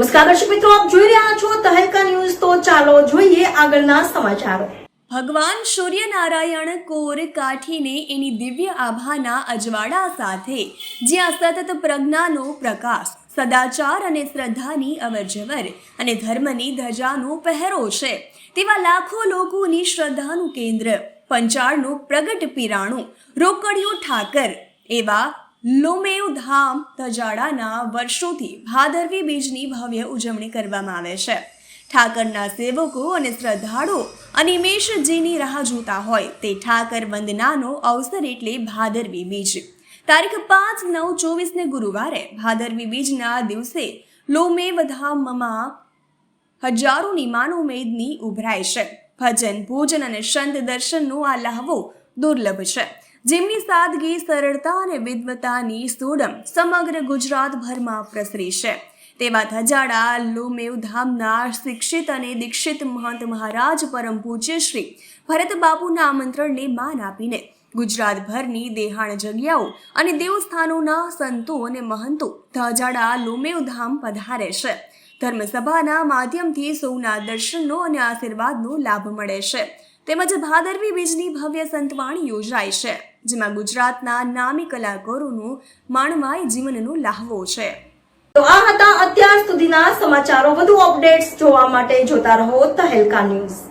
નમસ્કાર દર્શક મિત્રો, આપ જોઈ રહ્યા છો તહેલકા ન્યૂઝ. તો ચાલો જોઈએ આગળના સમાચારો. ભગવાન સૂર્યનારાયણ કોર કાઠીને એની દિવ્ય આભાના અજવાળા સાથે, જ્યાં સતત પ્રજ્ઞાનો પ્રકાશ, સદાચાર અને શ્રદ્ધાની અવરજવર અને ધર્મની ધજાનો પહેરો છે. તેવા લાખો લોકોની શ્રદ્ધાનું કેન્દ્ર, પંચાળનું પ્રગટ પીરાણું, રોકડિયું ઠાકર, એવા લોમેવ ધામ ધજાડાના વર્ષોથી ભાદરવી બીજની ભવ્ય ઉજવણી કરવામાં આવે છે. ઠાકરના સેવકો અને શ્રદ્ધાળુઓ અનિમેષજીની રાહ જોતા હોય તે ઠાકર વંદનાનો અવસર એટલે ભાદરવી બીજ. તારીખ પાંચ નવ ચોવીસને ગુરુવારે ભાદરવી બીજના દિવસે લોમેવ ધામમાં હજારોની માનવમેદની ઉભરાય છે. ભજન, ભોજન અને સંત દર્શનનો આ લહાવો દુર્લભ છે. જેમની સાદગી, સરળતા અને વિદ્વતાની સોડમ સમગ્ર ગુજરાતભરમાં પ્રસરી છે. તેવા ધજાડા, લોમેવ ધામના શિક્ષિત અને દીક્ષિત મહંત મહારાજ પરમ પૂજ્ય શ્રી ભરત બાપુના આમંત્રણને માન આપીને ગુજરાતભરની દેહાણ જગ્યાઓ અને દેવસ્થાનોના સંતો અને મહંતો ધજાડા, લોમેવ ધામ પધારે છે. ધર્મસભાના માધ્યમથી સૌના દર્શનનો અને આશીર્વાદનો લાભ મળે છે. તેમજ ભાદરવી બીજની ભવ્ય સંતવાણી યોજાય છે, જેમાં ગુજરાતના નામી કલાકારોનું માણવાય જીવનનો લાહવો છે. તો આ હતા અત્યાર સુધીના સમાચારો. વધુ અપડેટ્સ જોવા માટે જોતા રહો તહેલકા ન્યૂઝ.